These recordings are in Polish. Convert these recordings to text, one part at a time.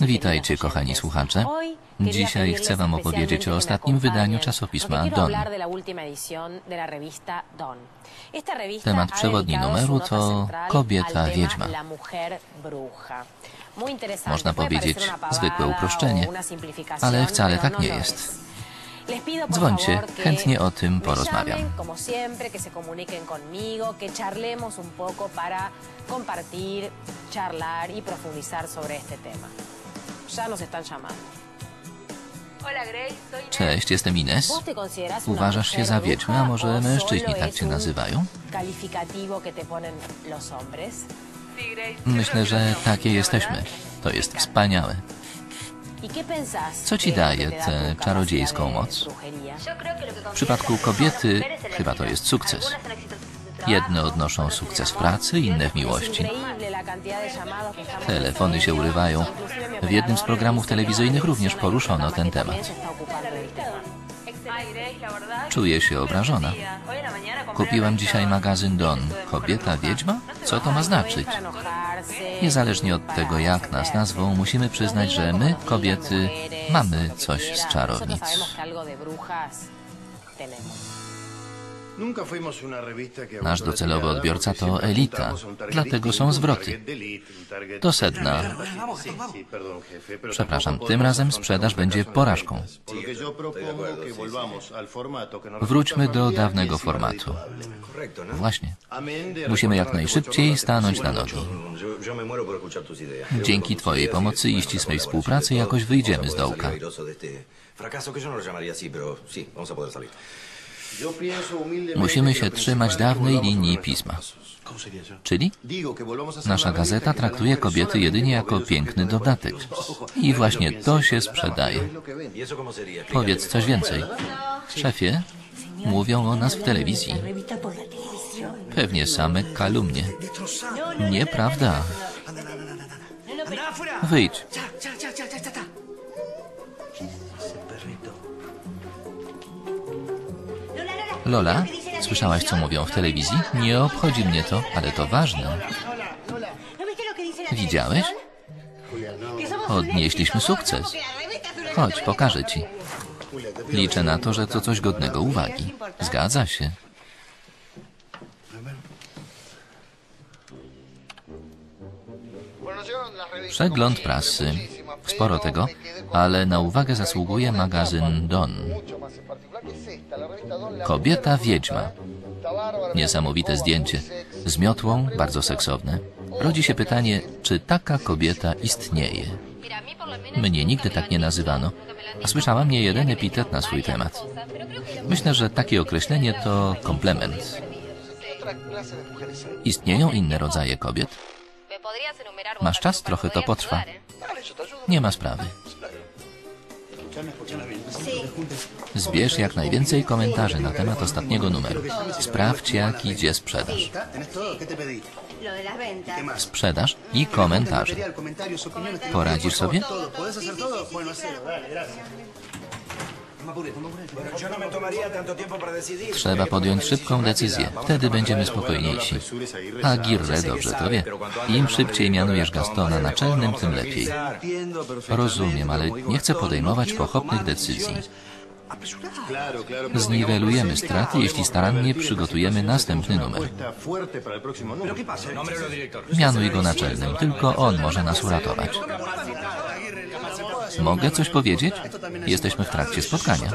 Witajcie, kochani słuchacze. Dzisiaj chcę Wam opowiedzieć o ostatnim wydaniu czasopisma Don. Temat przewodni numeru to Kobieta Wiedźma. Można powiedzieć zwykłe uproszczenie, ale wcale tak nie jest. Dzwońcie, chętnie o tym porozmawiam. como siempre, que se comuniquen conmigo, que charlemos un poco para compartir, charlar y profundizar sobre este tema. Ya nos están llamando. Hola Grace, soy Inés. Cześć, jestem Ines. ¿Vos te considerás una Uważasz się za wiedźmę, a może mężczyźni tak cię nazywają? Myślę, że takie jesteśmy. To jest wspaniałe. ¿Y Co ci daje tę czarodziejską de moc? W przypadku kobiety chyba to jest sukces. Jedne odnoszą sukces w pracy, inne w miłości. Telefony się urywają. W jednym z programów telewizyjnych również poruszono ten temat. Czuję się obrażona. Kupiłam la dzisiaj magazyn Don. Kobieta wiedźma? Co to ma znaczyć? Niezależnie od tego, jak nas nazwą, musimy przyznać, że my, kobiety, mamy coś z czarownic. Nasz docelowy odbiorca to elita, dlatego są zwroty. Do sedna. Przepraszam, tym razem sprzedaż będzie porażką. Wróćmy do dawnego formatu. Właśnie. Musimy jak najszybciej stanąć na nogi. Dzięki Twojej pomocy i ścisłej współpracy jakoś wyjdziemy z dołka. Musimy się trzymać dawnej linii pisma. Czyli? Nasza gazeta traktuje kobiety jedynie jako piękny dodatek. I właśnie to się sprzedaje. Powiedz coś więcej. Szefie, mówią o nas w telewizji. Pewnie same kalumnie. Nieprawda. Wyjdź. Lola, słyszałaś co mówią w telewizji? Nie obchodzi mnie to, ale to ważne. Widziałeś? Odnieśliśmy sukces. Chodź, pokażę ci. Liczę na to, że to coś godnego uwagi. Zgadza się. Przegląd prasy. Sporo tego, ale na uwagę zasługuje magazyn Don. Kobieta wiedźma. Niesamowite zdjęcie. Z miotłą, bardzo seksowne. Rodzi się pytanie, czy taka kobieta istnieje. Mnie nigdy tak nie nazywano, a słyszałam nie jeden epitet na swój temat. Myślę, że takie określenie to komplement. Istnieją inne rodzaje kobiet? Masz czas? Trochę to potrwa. Nie ma sprawy. Zbierz jak najwięcej komentarzy na temat ostatniego numeru. Sprawdź, jak idzie sprzedaż. Sprzedaż i komentarze. Poradzisz sobie? Trzeba podjąć szybką decyzję. Wtedy będziemy spokojniejsi. Aguirre dobrze to wie. Im szybciej mianujesz Gastona naczelnym, tym lepiej. Rozumiem, ale nie chcę podejmować pochopnych decyzji. Zniwelujemy straty, jeśli starannie przygotujemy następny numer. Mianuj go naczelnym, tylko on może nas uratować. Mogę coś powiedzieć? Jesteśmy w trakcie spotkania.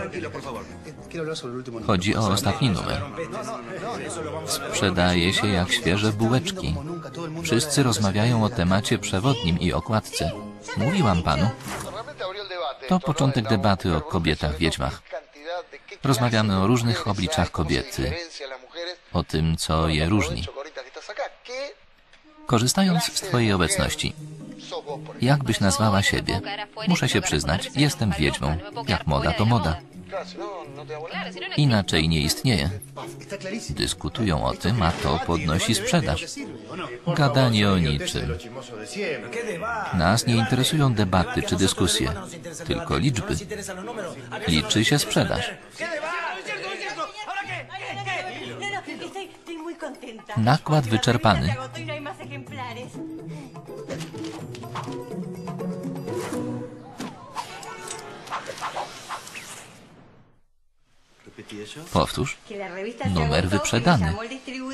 Chodzi o ostatni numer. Sprzedaje się jak świeże bułeczki. Wszyscy rozmawiają o temacie przewodnim i okładce. Mówiłam panu. To początek debaty o kobietach wiedźmach. Rozmawiamy o różnych obliczach kobiety, o tym, co je różni. Korzystając z Twojej obecności, jak byś nazwała siebie? Muszę się przyznać, jestem wiedźmą. Jak moda, to moda. Inaczej nie istnieje. Dyskutują o tym, a to podnosi sprzedaż. Gadanie o niczym. Nas nie interesują debaty czy dyskusje, tylko liczby. Liczy się sprzedaż. Nakład wyczerpany. Powtórz. Numer wyprzedany.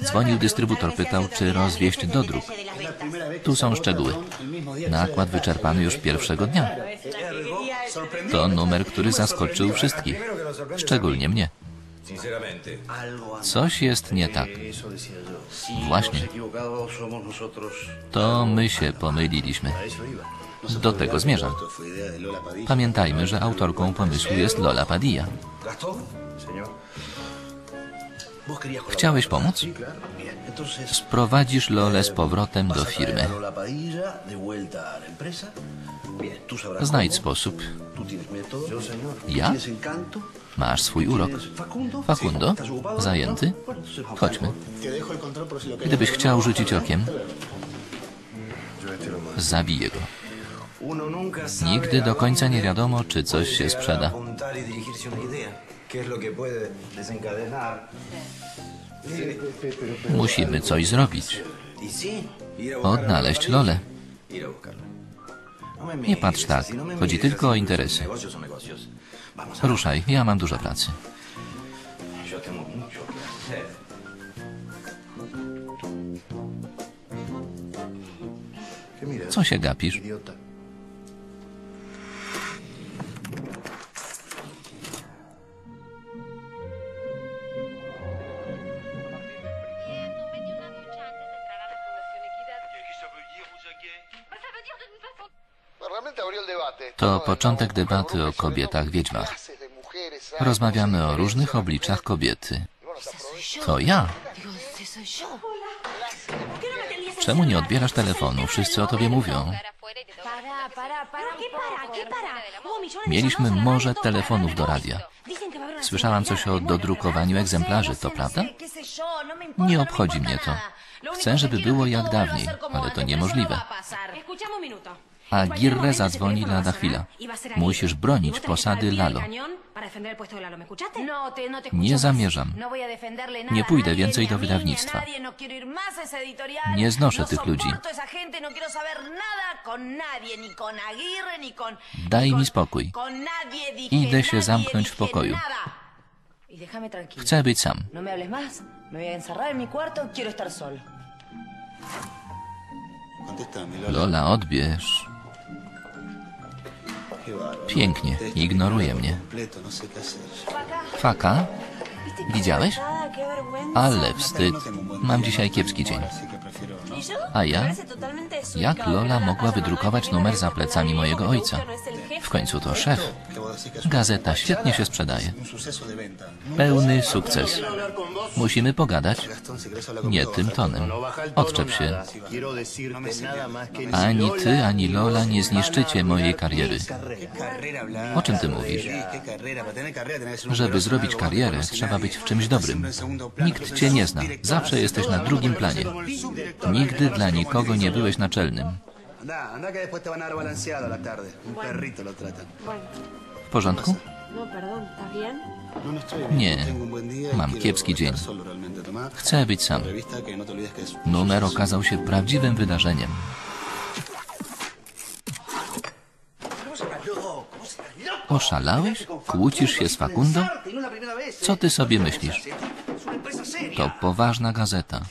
Dzwonił dystrybutor, pytał, czy rozwieść do druk. Tu są szczegóły. Nakład wyczerpany już pierwszego dnia. To numer, który zaskoczył wszystkich, szczególnie mnie. Coś jest nie tak. Właśnie. To my się pomyliliśmy. Do tego zmierzam. Pamiętajmy, że autorką pomysłu jest Lola Padilla. Chciałeś pomóc? Sprowadzisz Lolę z powrotem do firmy. Znajdź sposób. Ja? Masz swój urok. Facundo? Zajęty? Chodźmy. Gdybyś chciał rzucić okiem, zabiję go. Nigdy do końca nie wiadomo, czy coś się sprzeda. Musimy coś zrobić. Odnaleźć Lolę. Nie patrz tak. Chodzi tylko o interesy. Ruszaj, ja mam dużo pracy. Co się gapisz? To początek debaty o kobietach wiedźmach. Rozmawiamy o różnych obliczach kobiety. To ja. Czemu nie odbierasz telefonu? Wszyscy o tobie mówią. Mieliśmy morze telefonów do radia. Słyszałam coś o dodrukowaniu egzemplarzy, to prawda? Nie obchodzi mnie to. Chcę, żeby było jak dawniej, ale to niemożliwe. A Girre zadzwoni lada chwila. Musisz bronić posady Lalo. Nie zamierzam. Nie pójdę więcej do wydawnictwa. Nie znoszę no tych ludzi. Daj mi spokój. Idę się zamknąć w pokoju. Chcę być sam. No me Pięknie. Ignoruje mnie. Faka? Widziałeś? Ale wstyd. Mam dzisiaj kiepski dzień. A ja? Jak Lola mogła wydrukować numer za plecami mojego ojca? W końcu to szef. Gazeta świetnie się sprzedaje. Pełny sukces. Musimy pogadać. Nie tym tonem. Odczep się. Ani ty, ani Lola nie zniszczycie mojej kariery. O czym ty mówisz? Żeby zrobić karierę, trzeba być w czymś dobrym. Nikt cię nie zna. Zawsze jesteś na drugim planie. Nigdy dla nikogo nie byłeś naczelnym. Anda, anda que después te van a dar balanceado a la tarde. Un perrito lo tratan. W porządku? No, perdón, ¿estás bien? No, no estoy bien. Nie. Tengo un buen día y Mam quiero kiepski dzień. solo realmente. Chcę być sam. Revista que no te olvides que es Numer okazał się prawdziwym wydarzeniem. Oszalałeś? Kłócisz się z Facundo? Co ty sobie myślisz? To poważna gazeta.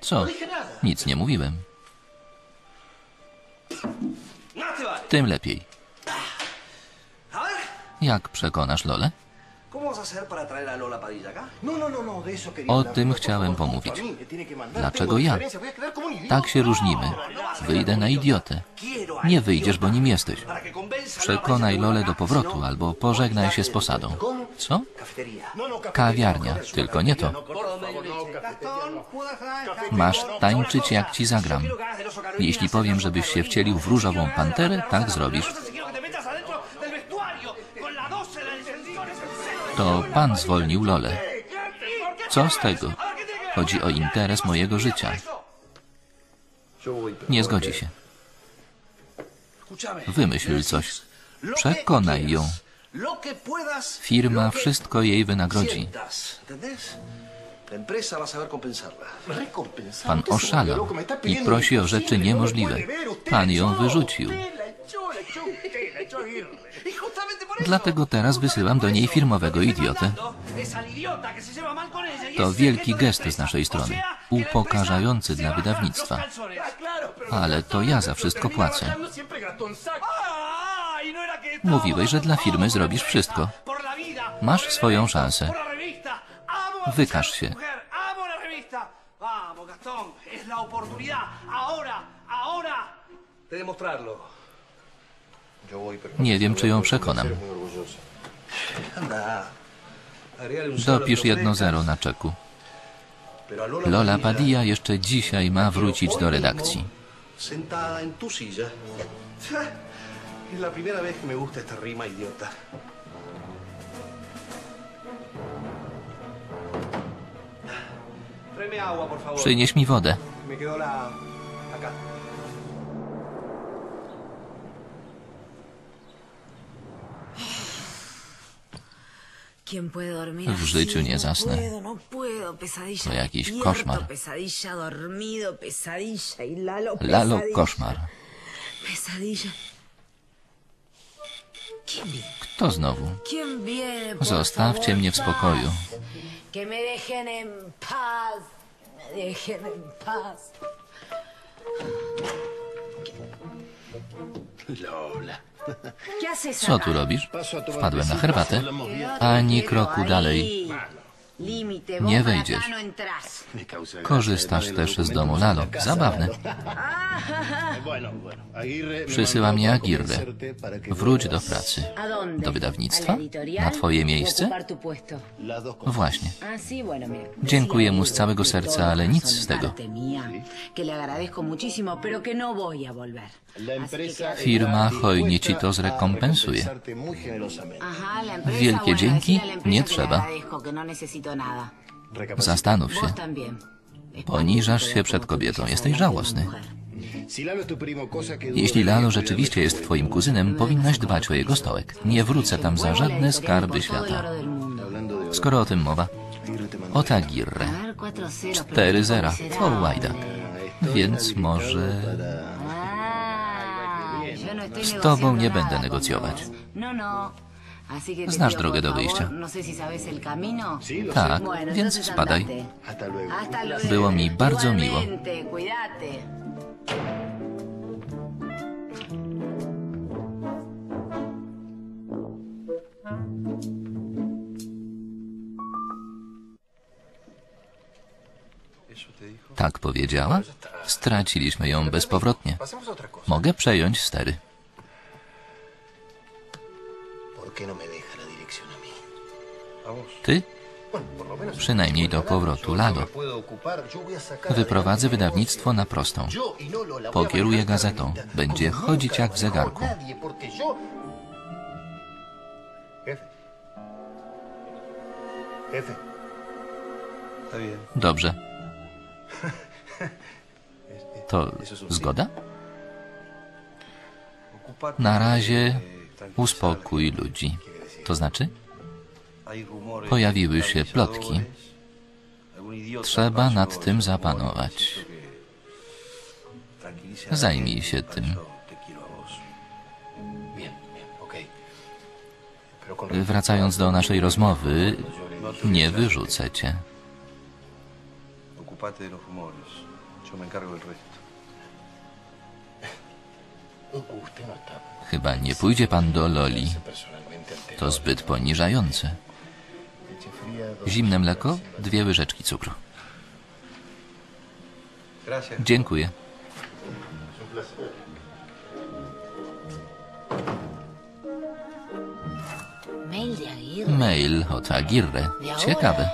Co? Nic nie mówiłem. Tym lepiej. Jak przekonasz Lolę? O tym chciałem pomówić. Dlaczego ja? Tak się różnimy. Wyjdę na idiotę. Nie wyjdziesz, bo nim jesteś. Przekonaj Lolę do powrotu albo pożegnaj się z posadą. Co? Kawiarnia, tylko nie to. Masz tańczyć jak ci zagram. Jeśli powiem, żebyś się wcielił w różową panterę, tak zrobisz. To pan zwolnił Lolę. Co z tego? Chodzi o interes mojego życia. Nie zgodzi się. Wymyśl coś. Przekonaj ją. Firma wszystko jej wynagrodzi. Pan oszalał i prosi o rzeczy niemożliwe. Pan ją wyrzucił. Dlatego teraz wysyłam do niej firmowego idiotę. To wielki gest z naszej strony, upokarzający dla wydawnictwa. Ale to ja za wszystko płacę. Mówiłeś, że dla firmy zrobisz wszystko. Masz swoją szansę. Wykaż się. Vamos, Gastón, es la oportunidad. Ahora, ahora. De demostrarlo. Nie wiem, czy ją przekonam. Dopisz jedno zero na czeku. Lola Padilla jeszcze dzisiaj ma wrócić do redakcji. Sentada en tu silla. Es la primera vez que me gusta esta rima idiota. Tráeme agua, por favor. Przynieś mi wodę. Me quedó la... acá. ¿Quién puede dormir W życiu nie zasnę. no To jakiś koszmar. Lalo koszmar. Pesadilla. ¿Quién viene? Kto znowu? ¿Quién viene? por Zostawcie mnie w spokoju. paz? Que me dejen en paz. Me dejen en paz. ¿Qué haces Co tu robisz? Wpadłem na herbatę. Ani kroku dalej. Nie wejdziesz. Korzystasz też z domu Lalo. Zabawne. Przysyła mnie Aguirre. Wróć do pracy. Do wydawnictwa? Na twoje ¿O miejsce? Właśnie. Ah. Dziękuję mu z całego serca, ale nic z tego. no. Firma hojnie ci to zrekompensuje. Wielkie dzięki, nie trzeba. Zastanów się. Poniżasz się przed kobietą. Jesteś żałosny. Jeśli Lalo rzeczywiście jest twoim kuzynem, powinnaś dbać o jego stołek. Nie wrócę tam za żadne skarby świata. Skoro o tym mowa. Ota Girre. ver, 4-0, pero Cztery ¿cómo zera. será? O łajdak. Więc może... Ah, no Z tobą nie będę negocjować. Znasz drogę do wyjścia. No. Tak, więc spadaj. Było mi bardzo miło. Tak powiedziała? Straciliśmy ją bezpowrotnie. Mogę przejąć stery. ¿Por qué no me deja la dirección a mí? Ty? Przynajmniej do powrotu Lalo. Wyprowadzę wydawnictwo na prostą. Pokieruję gazetą. Będzie chodzić jak w zegarku. Dobrze. To zgoda? Na razie uspokój ludzi. To znaczy? Pojawiły się plotki. Trzeba nad tym zapanować. Zajmij się tym. Wracając do naszej rozmowy, nie wyrzucę cię. Ocupate de los rumores. Yo me encargo del resto. Chyba nie pójdzie pan do Loli. To zbyt poniżające. Zimne mleko, dwie łyżeczki cukru. Dziękuję. Mail od Aguirre. Ciekawe.